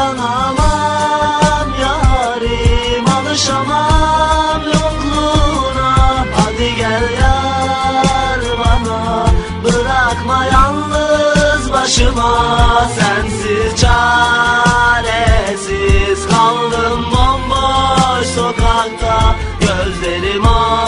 dayanamam yarim Alışamam yokluğuna. Hadi gel yar bana Bırakma yalnız başıma. Sensiz çaresiz Kaldım bomboş sokakta. Gözlerim ağır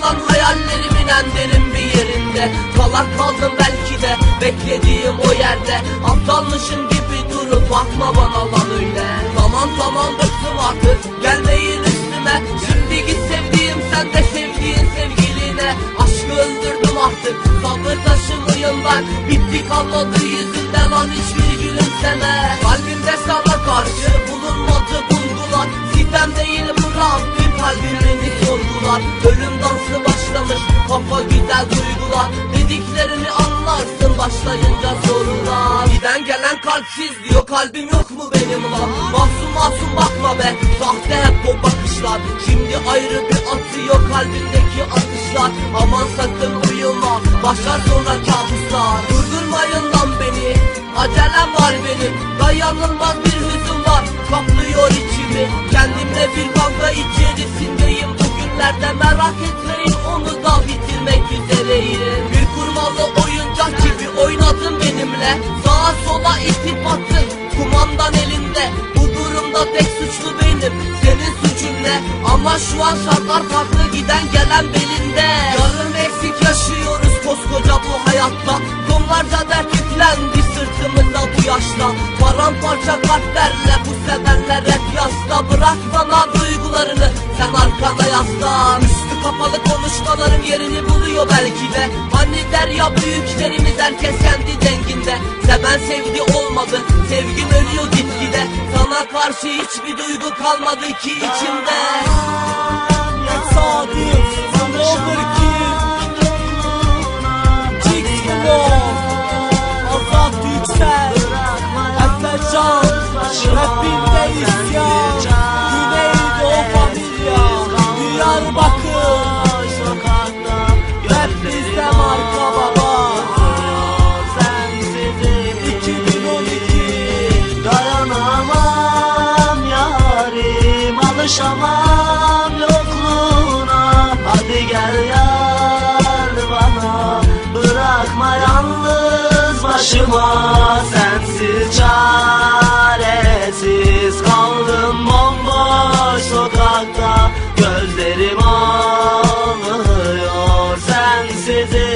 kalan hayallerimin en bir yerinde. Kala kaldım belki de beklediğim o yerde. Aptalmışım gibi durup bakma bana lan öyle. Tamam tamam bıktım artık. Gelmeyin üstüme. Şimdi git sevdiğim sen de sevdiğin sevgiline. Aşkı öldürdüm artık. Sabır taşımıyım ben. Bitti kalmadı yüzünden lan hiçbir gülümseme. Kalbimde sana karşı bulunmadı bulgular Sitem değil bırak bir kalbimini sorgular Ölüm kafa güzel duygular Dediklerini anlarsın başlayınca sorular. Giden gelen kalpsiz diyor kalbim yok mu benim lan? Masum masum bakma be sahte hep o bakışlar. Şimdi ayrı bir atıyor kalbimdeki atışlar. Aman sakın uyuma başlar sonra kabuslar. Durdurmayın lan beni acelem var benim. Dayanılmaz bir hüzün var kaplıyor içimi. Kendimle bir kavga içerisindeyim. Bugünlerde merak etmeyin onu da bitirmek üzereyim Bir kurmalı oyuncak gibi oynadın benimle. Sağa sola itip attın kumandan elinde. Bu durumda tek suçlu benim senin suçun ne Ama şu an şartlar farklı giden gelen belinde. Yarım eksik yaşıyoruz koskoca bu hayatta. Tonlarca dert yüklendi sırtımıza bu yaşta. Paramparça kalplerle bu sevenler hep yasta. Bırak bana duygularını sen arkana yaslan kapalı konuşmalarım yerini buluyor belki de. Hani der ya büyüklerimiz herkes kendi denginde. Seven sevgi olmadı sevgin ölüyor gitgide. Sana karşı hiçbir duygu kalmadı ki içimde. Sadık, Alışamam yokluğuna. Hadi gel yar bana Bırakma yalnız başıma. Sensiz çaresiz Kaldım bomboş sokakta. Gözlerim ağlıyor Sensiz